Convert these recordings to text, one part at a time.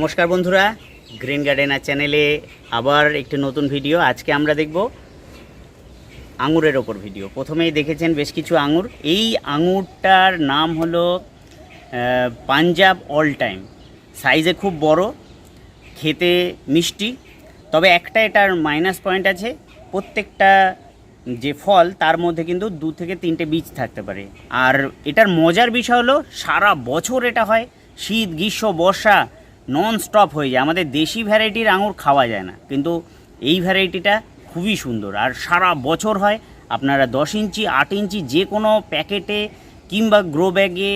নমস্কার বন্ধুরা green gardener চ্যানেলে আবার একটি নতুন ভিডিও আজকে আমরা দেখব আঙুরের ওপর ভিডিও প্রথমেই দেখেছেন বেশ কিছু আঙুর। এই আঙুরটার নাম হলো পাঞ্জাব অল টাইম সাইজে খুব বড়, খেতে মিষ্টি, তবে একটা এটার মাইনাস পয়েন্ট আছে, প্রত্যেকটা যে ফল, তার মধ্যে কিন্তু দু থেকে তিনটে বীজ থাকতে পারে। আর এটার মজার বিষয় হলো, সারা বছর এটা হয়, শীত, গ্রীষ্ম, বর্ষা নন স্টপ হয়ে যায়। আমাদের দেশি ভ্যারাইটির আঙুর খাওয়া যায় না। কিন্তু এই ভ্যারাইটিটা খুবই সুন্দর। আর সারা বছর হয় আপনারা দশ ইঞ্চি, আট ইঞ্চি যে কোনো প্যাকেটে কিংবা গ্রো ব্যাগে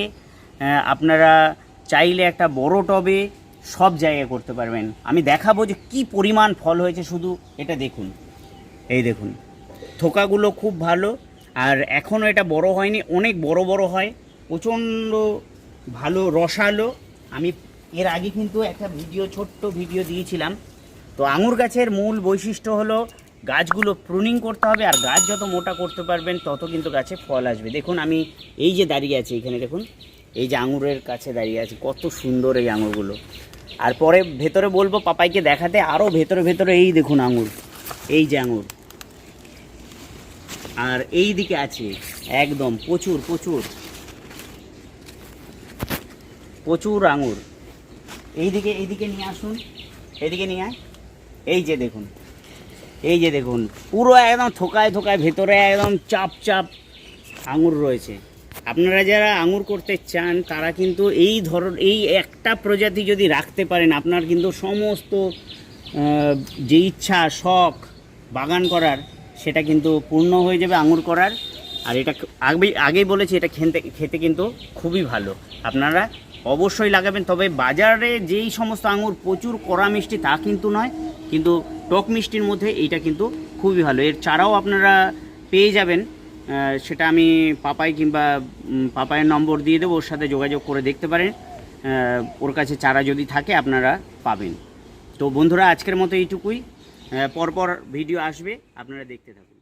আপনারা চাইলে একটা বড় টবে সব জায়গায় করতে পারবেন। আমি দেখাবো যে কি পরিমাণ ফল হয়েছে শুধু এটা দেখুন। এই দেখুন, থোকাগুলো খুব ভালো। আর এখনও এটা বড় হয়নি, অনেক বড় বড় হয়। প্রচণ্ড ভালো রসালো। আমি এর আগে কিন্তু একটা ভিডিও, ছোট্ট ভিডিও দিয়েছিলাম। তো আঙুর গাছের মূল বৈশিষ্ট্য হলো গাছগুলো প্রুনিং করতে হবে আর গাছ যত মোটা করতে পারবেন, তত কিন্তু গাছে ফল আসবে। দেখুন, আমি এই যে দাঁড়িয়ে আছি এখানে, দেখুন, এই যে আঙুরের কাছে দাঁড়িয়ে আছে, কত সুন্দর এই আঙুরগুলো। আর পরে ভেতরে বলব, পাপাইকে দেখাতে আরও ভেতরে ভেতরে এই দেখুন আঙুর, এই যে আঙুর। আর এই দিকে আছে, একদম প্রচুর প্রচুর প্রচুর আঙুর। এইদিকে এইদিকে নিয়ে আসুন। এদিকে নিয়ে আয়। এই যে দেখুন, এই যে দেখুন, পুরো একদম থোকায় থোকায় ভেতরে একদম চাপ চাপ আঙুর রয়েছে। আপনারা যারা আঙুর করতে চান, তারা কিন্তু এই ধরন এই একটা প্রজাতি যদি রাখতে পারেন, আপনার কিন্তু সমস্ত যে ইচ্ছা, শখ, বাগান করার, সেটা কিন্তু পূর্ণ হয়ে যাবে আঙুর করার। আর এটা আগে আগেই বলেছি, এটা খেতে খেতে কিন্তু খুবই ভালো। আপনারা অবশ্যই লাগাবেন। তবে বাজারে যেই সমস্ত আঙুর প্রচুর কড়া মিষ্টি তা কিন্তু নয়, কিন্তু টক মিষ্টির মধ্যে এইটা কিন্তু খুবই ভালো। এর চারাও আপনারা পেয়ে যাবেন। সেটা আমি পাপাই কিংবা পাপায়ের নম্বর দিয়ে দেবো, ওর সাথে যোগাযোগ করে দেখতে পারেন। ওর কাছে চারা যদি থাকে আপনারা পাবেন। তো বন্ধুরা, আজকের মতো এইটুকুই। পরপর ভিডিও আসবে, আপনারা দেখতে থাকুন।